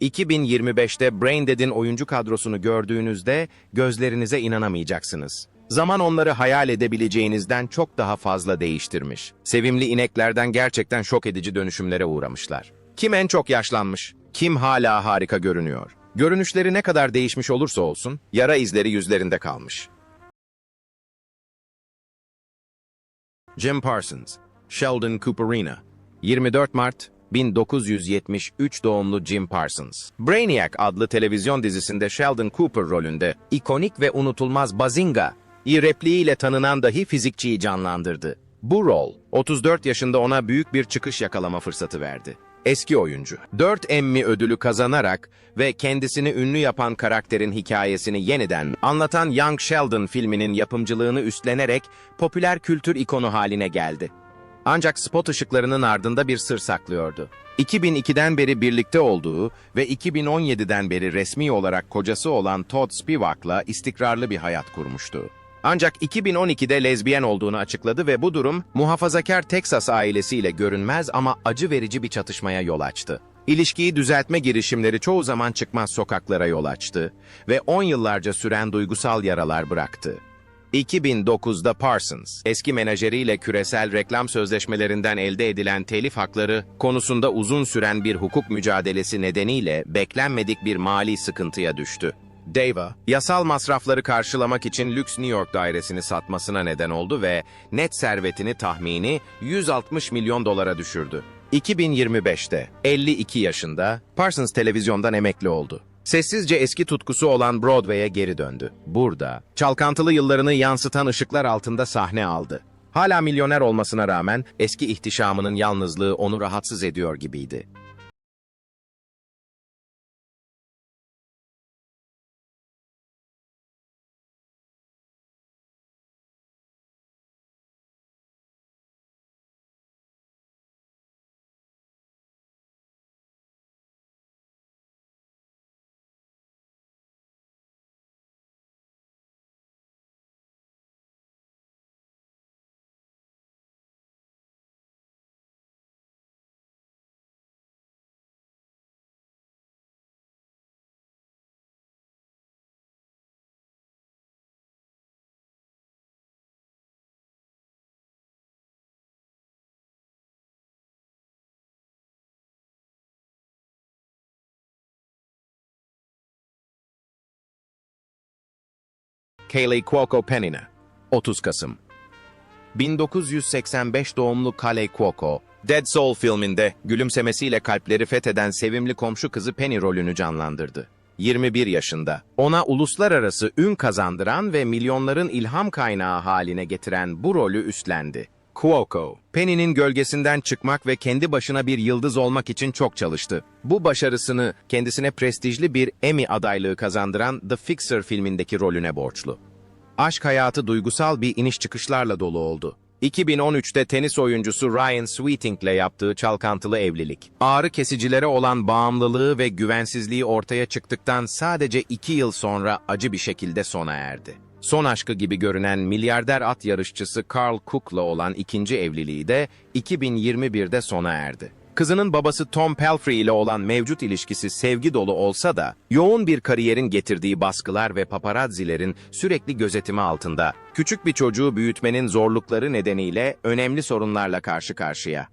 2025'te Braindead'in oyuncu kadrosunu gördüğünüzde gözlerinize inanamayacaksınız. Zaman onları hayal edebileceğinizden çok daha fazla değiştirmiş. Sevimli ineklerden gerçekten şok edici dönüşümlere uğramışlar. Kim en çok yaşlanmış? Kim hala harika görünüyor? Görünüşleri ne kadar değişmiş olursa olsun, yara izleri yüzlerinde kalmış. Jim Parsons, Sheldon Cooperina, 24 Mart 1973 doğumlu Jim Parsons. Brainiac adlı televizyon dizisinde Sheldon Cooper rolünde ikonik ve unutulmaz Bazinga, iyi repliğiyle tanınan dahi fizikçiyi canlandırdı. Bu rol, 34 yaşında ona büyük bir çıkış yakalama fırsatı verdi. Eski oyuncu, 4 Emmy ödülü kazanarak ve kendisini ünlü yapan karakterin hikayesini yeniden anlatan Young Sheldon filminin yapımcılığını üstlenerek popüler kültür ikonu haline geldi. Ancak spot ışıklarının ardında bir sır saklıyordu. 2002'den beri birlikte olduğu ve 2017'den beri resmi olarak kocası olan Todd Spivak'la istikrarlı bir hayat kurmuştu. Ancak 2012'de lezbiyen olduğunu açıkladı ve bu durum muhafazakar Texas ailesiyle görünmez ama acı verici bir çatışmaya yol açtı. İlişkiyi düzeltme girişimleri çoğu zaman çıkmaz sokaklara yol açtı ve 10 yıllarca süren duygusal yaralar bıraktı. 2009'da Parsons, eski menajeriyle küresel reklam sözleşmelerinden elde edilen telif hakları konusunda uzun süren bir hukuk mücadelesi nedeniyle beklenmedik bir mali sıkıntıya düştü. Dava, yasal masrafları karşılamak için lüks New York dairesini satmasına neden oldu ve net servetini tahmini 160 milyon dolara düşürdü. 2025'te 52 yaşında Parsons televizyondan emekli oldu. Sessizce eski tutkusu olan Broadway'e geri döndü. Burada, çalkantılı yıllarını yansıtan ışıklar altında sahne aldı. Hala milyoner olmasına rağmen eski ihtişamının yalnızlığı onu rahatsız ediyor gibiydi. Kayleigh Cuoco Penina, 30 Kasım 1985 doğumlu Kale Cuoco, Dead Soul filminde gülümsemesiyle kalpleri fetheden sevimli komşu kızı Penny rolünü canlandırdı. 21 yaşında, ona uluslararası ün kazandıran ve milyonların ilham kaynağı haline getiren bu rolü üstlendi. Cuoco, Penny'nin gölgesinden çıkmak ve kendi başına bir yıldız olmak için çok çalıştı. Bu başarısını kendisine prestijli bir Emmy adaylığı kazandıran The Fixer filmindeki rolüne borçlu. Aşk hayatı duygusal bir iniş çıkışlarla dolu oldu. 2013'te tenis oyuncusu Ryan Sweeting ile yaptığı çalkantılı evlilik. Ağrı kesicilere olan bağımlılığı ve güvensizliği ortaya çıktıktan sadece iki yıl sonra acı bir şekilde sona erdi. Son aşkı gibi görünen milyarder at yarışçısı Carl Cook'la olan ikinci evliliği de 2021'de sona erdi. Kızının babası Tom Pelfrey ile olan mevcut ilişkisi sevgi dolu olsa da, yoğun bir kariyerin getirdiği baskılar ve paparazzilerin sürekli gözetimi altında, küçük bir çocuğu büyütmenin zorlukları nedeniyle önemli sorunlarla karşı karşıya.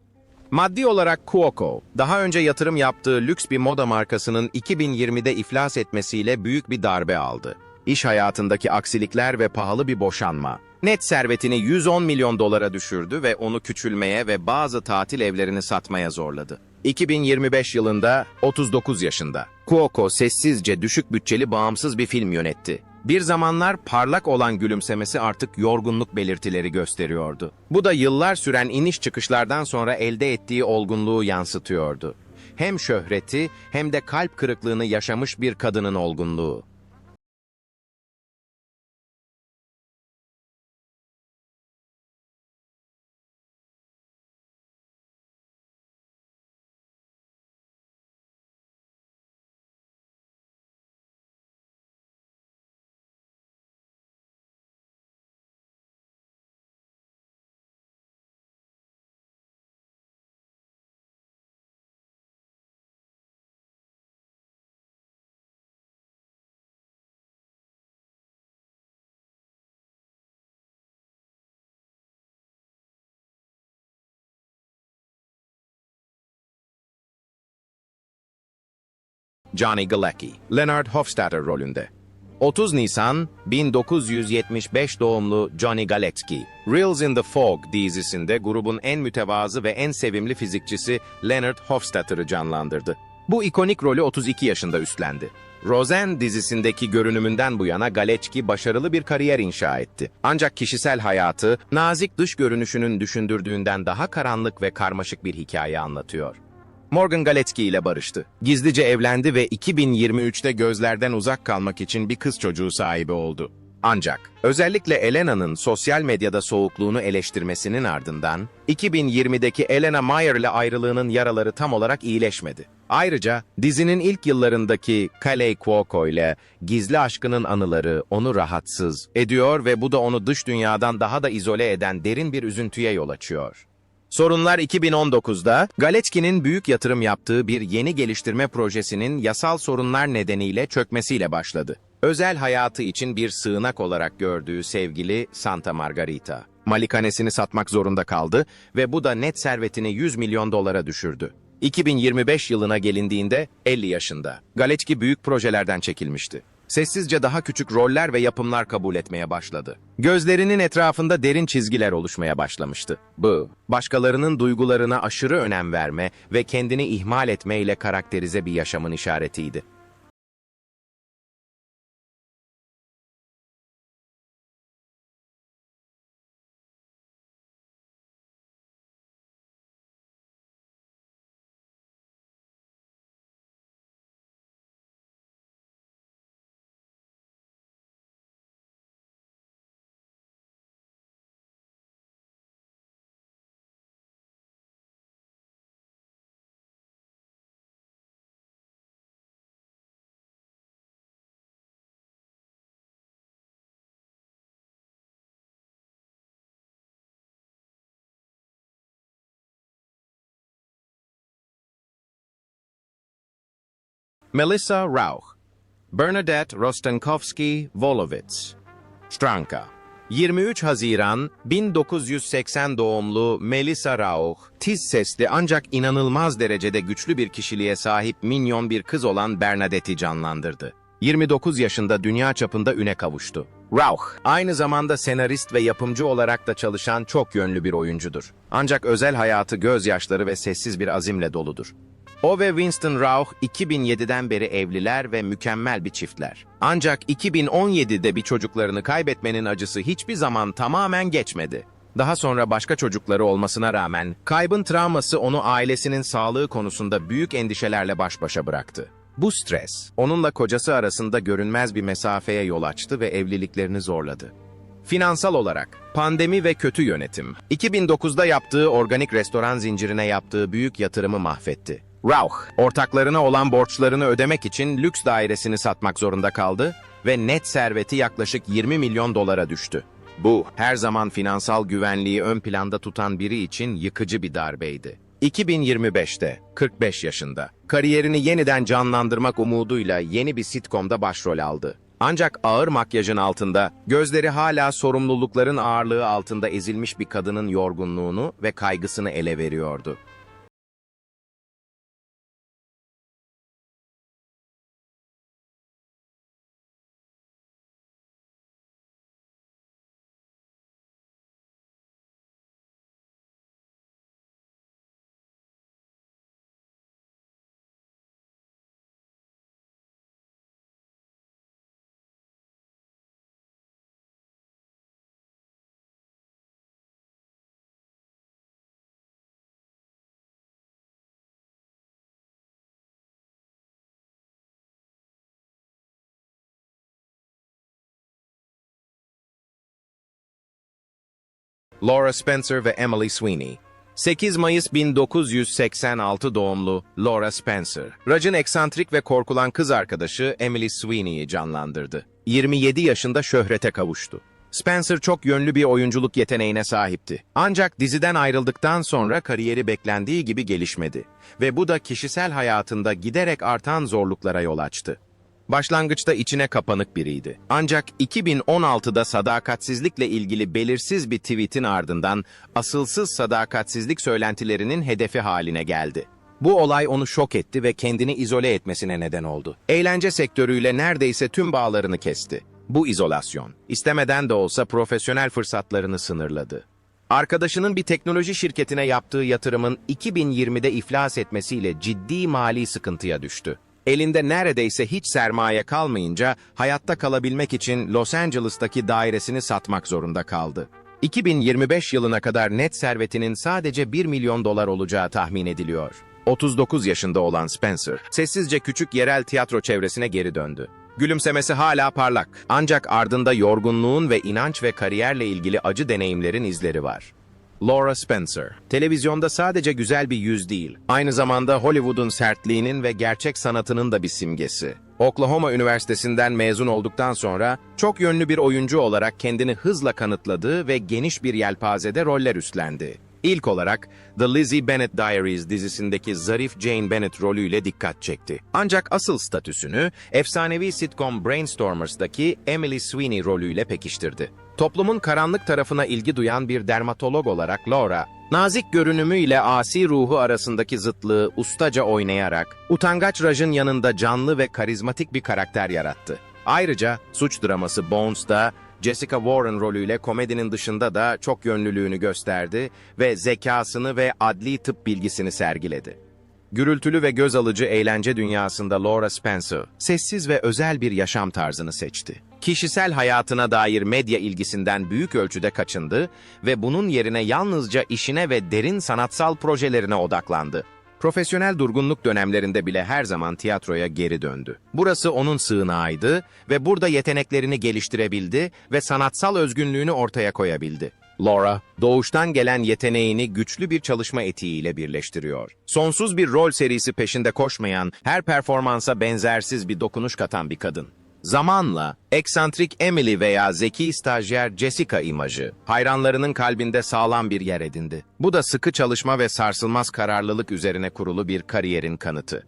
Maddi olarak Cuoco, daha önce yatırım yaptığı lüks bir moda markasının 2020'de iflas etmesiyle büyük bir darbe aldı. İş hayatındaki aksilikler ve pahalı bir boşanma, net servetini 110 milyon dolara düşürdü ve onu küçülmeye ve bazı tatil evlerini satmaya zorladı. 2025 yılında 39 yaşında. Cuoco sessizce düşük bütçeli bağımsız bir film yönetti. Bir zamanlar parlak olan gülümsemesi artık yorgunluk belirtileri gösteriyordu. Bu da yıllar süren iniş çıkışlardan sonra elde ettiği olgunluğu yansıtıyordu. Hem şöhreti hem de kalp kırıklığını yaşamış bir kadının olgunluğu. Johnny Galecki, Leonard Hofstadter rolünde. 30 Nisan 1975 doğumlu Johnny Galecki, Reels in the Fog dizisinde grubun en mütevazı ve en sevimli fizikçisi Leonard Hofstadter'ı canlandırdı. Bu ikonik rolü 32 yaşında üstlendi. Roseanne dizisindeki görünümünden bu yana Galecki başarılı bir kariyer inşa etti. Ancak kişisel hayatı, nazik dış görünüşünün düşündürdüğünden daha karanlık ve karmaşık bir hikaye anlatıyor. Morgan Galecki ile barıştı. Gizlice evlendi ve 2023'te gözlerden uzak kalmak için bir kız çocuğu sahibi oldu. Ancak özellikle Elena'nın sosyal medyada soğukluğunu eleştirmesinin ardından 2020'deki Elena Meyer ile ayrılığının yaraları tam olarak iyileşmedi. Ayrıca dizinin ilk yıllarındaki Kaley Cuoco ile gizli aşkının anıları onu rahatsız ediyor ve bu da onu dış dünyadan daha da izole eden derin bir üzüntüye yol açıyor. Sorunlar 2019'da Galecki'nin büyük yatırım yaptığı bir yeni geliştirme projesinin yasal sorunlar nedeniyle çökmesiyle başladı. Özel hayatı için bir sığınak olarak gördüğü sevgili Santa Margarita. Malikanesini satmak zorunda kaldı ve bu da net servetini 100 milyon dolara düşürdü. 2025 yılına gelindiğinde 50 yaşında. Galecki büyük projelerden çekilmişti. Sessizce daha küçük roller ve yapımlar kabul etmeye başladı. Gözlerinin etrafında derin çizgiler oluşmaya başlamıştı. Bu, başkalarının duygularına aşırı önem verme ve kendini ihmal etme ile karakterize bir yaşamın işaretiydi. Melissa Rauch, Bernadette Rostenkowski-Volovitz, Stranka. 23 Haziran 1980 doğumlu Melissa Rauch, tiz sesli ancak inanılmaz derecede güçlü bir kişiliğe sahip minyon bir kız olan Bernadette'i canlandırdı. 29 yaşında dünya çapında üne kavuştu. Rauch, aynı zamanda senarist ve yapımcı olarak da çalışan çok yönlü bir oyuncudur. Ancak özel hayatı gözyaşları ve sessiz bir azimle doludur. O ve Winston Rauch 2007'den beri evliler ve mükemmel bir çiftler. Ancak 2017'de bir çocuklarını kaybetmenin acısı hiçbir zaman tamamen geçmedi. Daha sonra başka çocukları olmasına rağmen kaybın travması onu ailesinin sağlığı konusunda büyük endişelerle baş başa bıraktı. Bu stres, onunla kocası arasında görünmez bir mesafeye yol açtı ve evliliklerini zorladı. Finansal olarak, pandemi ve kötü yönetim, 2009'da yaptığı organik restoran zincirine yaptığı büyük yatırımı mahvetti. Rauch, ortaklarına olan borçlarını ödemek için lüks dairesini satmak zorunda kaldı ve net serveti yaklaşık 20 milyon dolara düştü. Bu, her zaman finansal güvenliği ön planda tutan biri için yıkıcı bir darbeydi. 2025'te, 45 yaşında, kariyerini yeniden canlandırmak umuduyla yeni bir sitcomda başrol aldı. Ancak ağır makyajın altında, gözleri hala sorumlulukların ağırlığı altında ezilmiş bir kadının yorgunluğunu ve kaygısını ele veriyordu. Laura Spencer ve Emily Sweeney. 8 Mayıs 1986 doğumlu Laura Spencer, Raj'ın eksantrik ve korkulan kız arkadaşı Emily Sweeney'i canlandırdı. 27 yaşında şöhrete kavuştu. Spencer çok yönlü bir oyunculuk yeteneğine sahipti. Ancak diziden ayrıldıktan sonra kariyeri beklendiği gibi gelişmedi ve bu da kişisel hayatında giderek artan zorluklara yol açtı. Başlangıçta içine kapanık biriydi. Ancak 2016'da sadakatsizlikle ilgili belirsiz bir tweetin ardından asılsız sadakatsizlik söylentilerinin hedefi haline geldi. Bu olay onu şok etti ve kendini izole etmesine neden oldu. Eğlence sektörüyle neredeyse tüm bağlarını kesti. Bu izolasyon, istemeden de olsa profesyonel fırsatlarını sınırladı. Arkadaşının bir teknoloji şirketine yaptığı yatırımın 2020'de iflas etmesiyle ciddi mali sıkıntıya düştü. Elinde neredeyse hiç sermaye kalmayınca hayatta kalabilmek için Los Angeles'taki dairesini satmak zorunda kaldı. 2025 yılına kadar net servetinin sadece 1 milyon dolar olacağı tahmin ediliyor. 39 yaşında olan Spencer, sessizce küçük yerel tiyatro çevresine geri döndü. Gülümsemesi hala parlak, ancak ardında yorgunluğun ve inanç ve kariyerle ilgili acı deneyimlerin izleri var. Laura Spencer, televizyonda sadece güzel bir yüz değil, aynı zamanda Hollywood'un sertliğinin ve gerçek sanatının da bir simgesi. Oklahoma Üniversitesi'nden mezun olduktan sonra çok yönlü bir oyuncu olarak kendini hızla kanıtladı ve geniş bir yelpazede roller üstlendi. İlk olarak The Lizzie Bennet Diaries dizisindeki zarif Jane Bennet rolüyle dikkat çekti. Ancak asıl statüsünü efsanevi sitcom Brainstormers'daki Emily Sweeney rolüyle pekiştirdi. Toplumun karanlık tarafına ilgi duyan bir dermatolog olarak Laura, nazik görünümü ile asi ruhu arasındaki zıtlığı ustaca oynayarak, utangaç Raj'ın yanında canlı ve karizmatik bir karakter yarattı. Ayrıca suç draması Bones'da Jessica Warren rolüyle komedinin dışında da çok yönlülüğünü gösterdi ve zekasını ve adli tıp bilgisini sergiledi. Gürültülü ve göz alıcı eğlence dünyasında Laura Spencer, sessiz ve özel bir yaşam tarzını seçti. Kişisel hayatına dair medya ilgisinden büyük ölçüde kaçındı ve bunun yerine yalnızca işine ve derin sanatsal projelerine odaklandı. Profesyonel durgunluk dönemlerinde bile her zaman tiyatroya geri döndü. Burası onun sığınağıydı ve burada yeteneklerini geliştirebildi ve sanatsal özgünlüğünü ortaya koyabildi. Laura, doğuştan gelen yeteneğini güçlü bir çalışma etiğiyle birleştiriyor. Sonsuz bir rol serisi peşinde koşmayan, her performansa benzersiz bir dokunuş katan bir kadın. Zamanla, eksantrik Emily veya zeki stajyer Jessica imajı, hayranlarının kalbinde sağlam bir yer edindi. Bu da sıkı çalışma ve sarsılmaz kararlılık üzerine kurulu bir kariyerin kanıtı.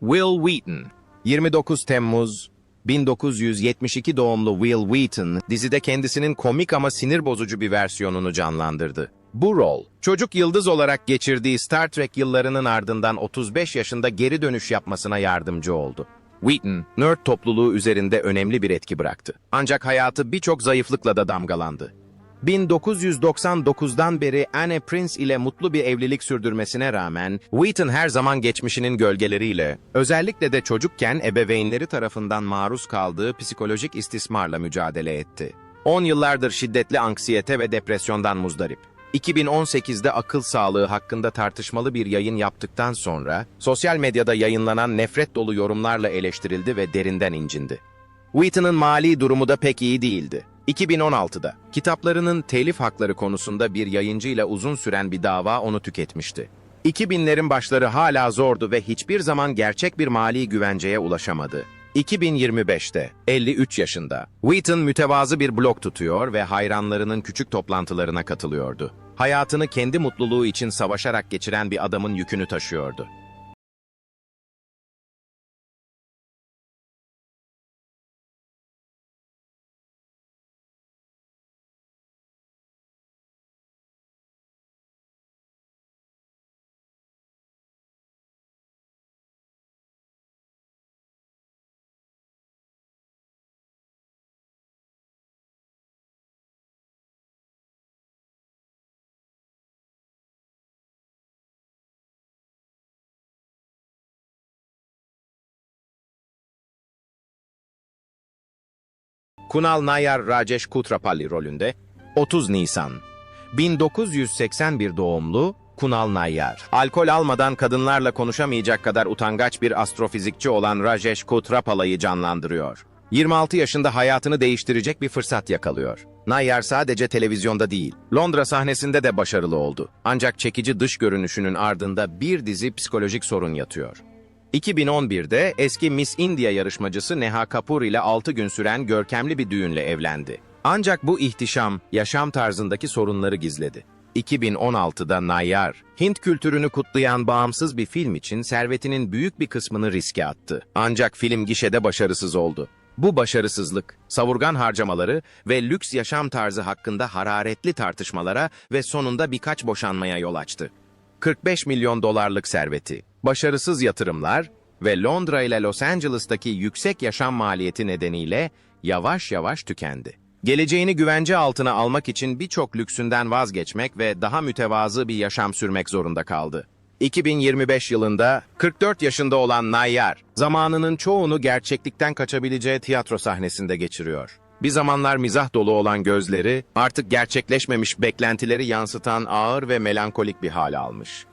Will Wheaton 29 Temmuz 1972 doğumlu Will Wheaton dizide kendisinin komik ama sinir bozucu bir versiyonunu canlandırdı. Bu rol, çocuk yıldız olarak geçirdiği Star Trek yıllarının ardından 35 yaşında geri dönüş yapmasına yardımcı oldu. Wheaton, nerd topluluğu üzerinde önemli bir etki bıraktı. Ancak hayatı birçok zayıflıkla da damgalandı. 1999'dan beri Anne Prince ile mutlu bir evlilik sürdürmesine rağmen, Wheaton her zaman geçmişinin gölgeleriyle, özellikle de çocukken ebeveynleri tarafından maruz kaldığı psikolojik istismarla mücadele etti. 10 yıllardır şiddetli anksiyete ve depresyondan muzdarip. 2018'de akıl sağlığı hakkında tartışmalı bir yayın yaptıktan sonra, sosyal medyada yayınlanan nefret dolu yorumlarla eleştirildi ve derinden incindi. Wheaton'ın mali durumu da pek iyi değildi. 2016'da kitaplarının telif hakları konusunda bir yayıncıyla uzun süren bir dava onu tüketmişti. 2000'lerin başları hala zordu ve hiçbir zaman gerçek bir mali güvenceye ulaşamadı. 2025'te 53 yaşında Wheaton mütevazı bir blog tutuyor ve hayranlarının küçük toplantılarına katılıyordu. Hayatını kendi mutluluğu için savaşarak geçiren bir adamın yükünü taşıyordu. Kunal Nayar Rajesh Kutrapalli rolünde 30 Nisan 1981 doğumlu Kunal Nayyar. Alkol almadan kadınlarla konuşamayacak kadar utangaç bir astrofizikçi olan Rajesh Kutrapala'yı canlandırıyor. 26 yaşında hayatını değiştirecek bir fırsat yakalıyor. Nayyar sadece televizyonda değil, Londra sahnesinde de başarılı oldu. Ancak çekici dış görünüşünün ardında bir dizi psikolojik sorun yatıyor. 2011'de eski Miss India yarışmacısı Neha Kapoor ile 6 gün süren görkemli bir düğünle evlendi. Ancak bu ihtişam yaşam tarzındaki sorunları gizledi. 2016'da Nayyar, Hint kültürünü kutlayan bağımsız bir film için servetinin büyük bir kısmını riske attı. Ancak film gişede başarısız oldu. Bu başarısızlık, savurgan harcamaları ve lüks yaşam tarzı hakkında hararetli tartışmalara ve sonunda birkaç boşanmaya yol açtı. 45 milyon dolarlık serveti, başarısız yatırımlar ve Londra ile Los Angeles'taki yüksek yaşam maliyeti nedeniyle yavaş yavaş tükendi. Geleceğini güvence altına almak için birçok lüksünden vazgeçmek ve daha mütevazı bir yaşam sürmek zorunda kaldı. 2025 yılında 44 yaşında olan Nayyar, zamanının çoğunu gerçeklikten kaçabileceği tiyatro sahnesinde geçiriyor. Bir zamanlar mizah dolu olan gözleri, artık gerçekleşmemiş beklentileri yansıtan ağır ve melankolik bir hal almış.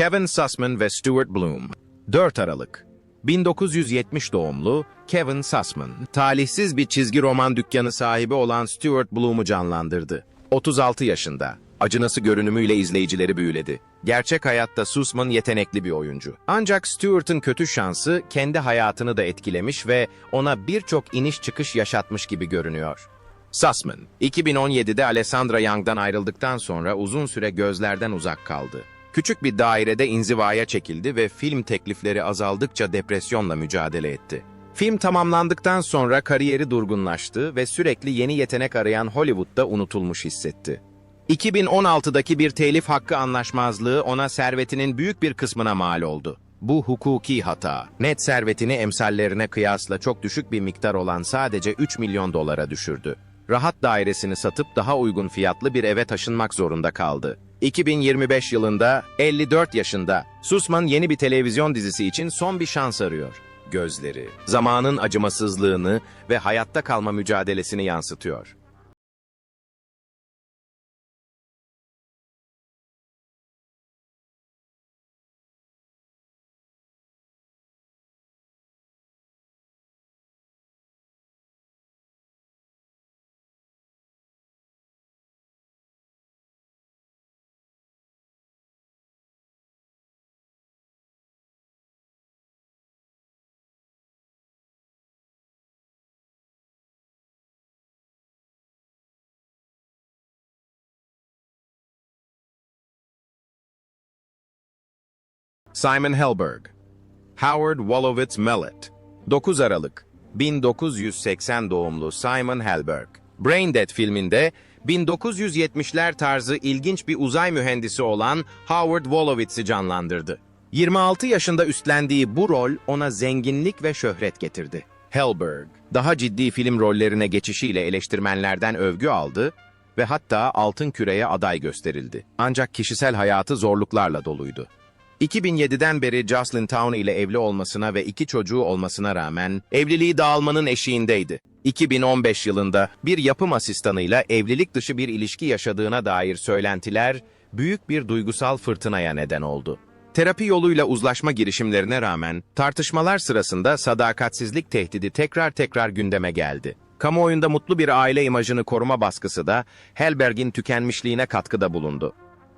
Kevin Sussman ve Stuart Bloom 4 Aralık 1970 doğumlu Kevin Sussman, talihsiz bir çizgi roman dükkanı sahibi olan Stuart Bloom'u canlandırdı. 36 yaşında, acınası görünümüyle izleyicileri büyüledi. Gerçek hayatta Sussman yetenekli bir oyuncu. Ancak Stuart'ın kötü şansı kendi hayatını da etkilemiş ve ona birçok iniş çıkış yaşatmış gibi görünüyor. Sussman, 2017'de Alessandra Young'dan ayrıldıktan sonra uzun süre gözlerden uzak kaldı. Küçük bir dairede inzivaya çekildi ve film teklifleri azaldıkça depresyonla mücadele etti. Film tamamlandıktan sonra kariyeri durgunlaştı ve sürekli yeni yetenek arayan Hollywood'da unutulmuş hissetti. 2016'daki bir telif hakkı anlaşmazlığı ona servetinin büyük bir kısmına mal oldu. Bu hukuki hata, net servetini emsallerine kıyasla çok düşük bir miktar olan sadece 3 milyon dolara düşürdü. Rahat dairesini satıp daha uygun fiyatlı bir eve taşınmak zorunda kaldı. 2025 yılında 54 yaşında Susman yeni bir televizyon dizisi için son bir şans arıyor. Gözleri, zamanın acımasızlığını ve hayatta kalma mücadelesini yansıtıyor. Simon Helberg Howard Wolowitz Mellett 9 Aralık 1980 doğumlu Simon Helberg Braindead filminde 1970'ler tarzı ilginç bir uzay mühendisi olan Howard Wolowitz'i canlandırdı. 26 yaşında üstlendiği bu rol ona zenginlik ve şöhret getirdi. Helberg, daha ciddi film rollerine geçişiyle eleştirmenlerden övgü aldı ve hatta Altın Küre'ye aday gösterildi. Ancak kişisel hayatı zorluklarla doluydu. 2007'den beri Jocelyn Town ile evli olmasına ve iki çocuğu olmasına rağmen evliliği dağılmanın eşiğindeydi. 2015 yılında bir yapım asistanıyla evlilik dışı bir ilişki yaşadığına dair söylentiler büyük bir duygusal fırtınaya neden oldu. Terapi yoluyla uzlaşma girişimlerine rağmen tartışmalar sırasında sadakatsizlik tehdidi tekrar tekrar gündeme geldi. Kamuoyunda mutlu bir aile imajını koruma baskısı da Helberg'in tükenmişliğine katkıda bulundu.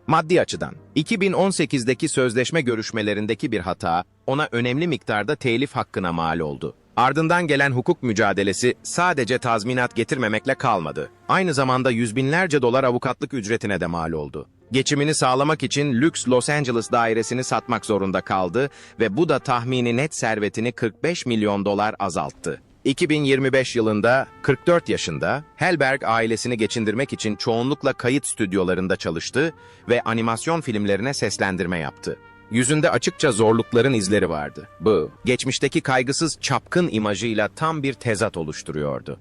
Maddi açıdan, 2018'deki sözleşme görüşmelerindeki bir hata, ona önemli miktarda telif hakkına mal oldu. Ardından gelen hukuk mücadelesi sadece tazminat getirmemekle kalmadı. Aynı zamanda yüz binlerce dolar avukatlık ücretine de mal oldu. Geçimini sağlamak için lüks Los Angeles dairesini satmak zorunda kaldı ve bu da tahmini net servetini 45 milyon dolar azalttı. 2025 yılında 44 yaşında Helberg ailesini geçindirmek için çoğunlukla kayıt stüdyolarında çalıştı ve animasyon filmlerine seslendirme yaptı. Yüzünde açıkça zorlukların izleri vardı. Bu, geçmişteki kaygısız çapkın imajıyla tam bir tezat oluşturuyordu.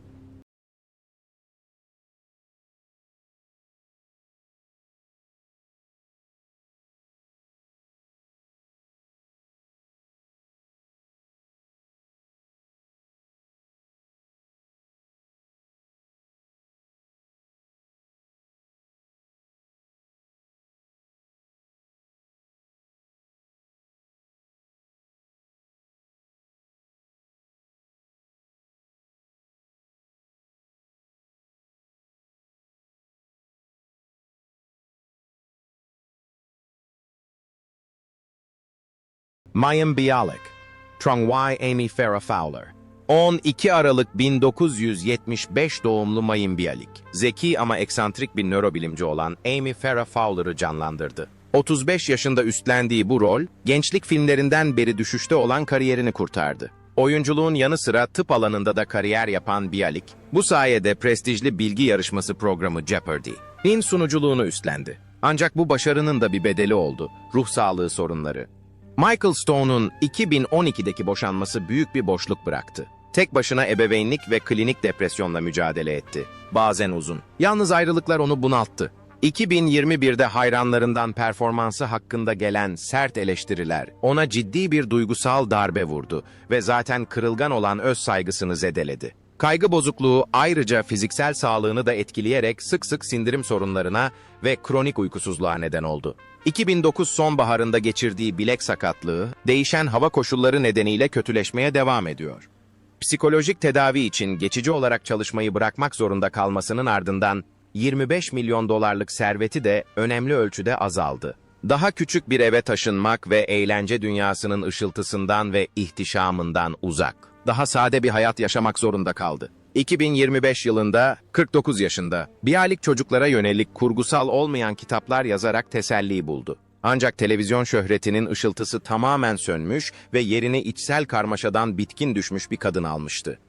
Mayim Bialik, Trung Wai Amy Farrah Fowler. 12 Aralık 1975 doğumlu Mayim Bialik, zeki ama eksantrik bir nörobilimci olan Amy Farrah Fowler'ı canlandırdı. 35 yaşında üstlendiği bu rol, gençlik filmlerinden beri düşüşte olan kariyerini kurtardı. Oyunculuğun yanı sıra tıp alanında da kariyer yapan Bialik, bu sayede prestijli bilgi yarışması programı Jeopardy!'nin sunuculuğunu üstlendi. Ancak bu başarının da bir bedeli oldu, ruh sağlığı sorunları. Michael Stone'un 2012'deki boşanması büyük bir boşluk bıraktı. Tek başına ebeveynlik ve klinik depresyonla mücadele etti. Bazen uzun. Yalnız ayrılıklar onu bunalttı. 2021'de hayranlarından performansı hakkında gelen sert eleştiriler ona ciddi bir duygusal darbe vurdu ve zaten kırılgan olan öz saygısını zedeledi. Kaygı bozukluğu ayrıca fiziksel sağlığını da etkileyerek sık sık sindirim sorunlarına ve kronik uykusuzluğa neden oldu. 2009 sonbaharında geçirdiği bilek sakatlığı, değişen hava koşulları nedeniyle kötüleşmeye devam ediyor. Psikolojik tedavi için geçici olarak çalışmayı bırakmak zorunda kalmasının ardından 25 milyon dolarlık serveti de önemli ölçüde azaldı. Daha küçük bir eve taşınmak ve eğlence dünyasının ışıltısından ve ihtişamından uzak. Daha sade bir hayat yaşamak zorunda kaldı. 2025 yılında 49 yaşında Bialik çocuklara yönelik kurgusal olmayan kitaplar yazarak teselli buldu. Ancak televizyon şöhretinin ışıltısı tamamen sönmüş ve yerini içsel karmaşadan bitkin düşmüş bir kadın almıştı.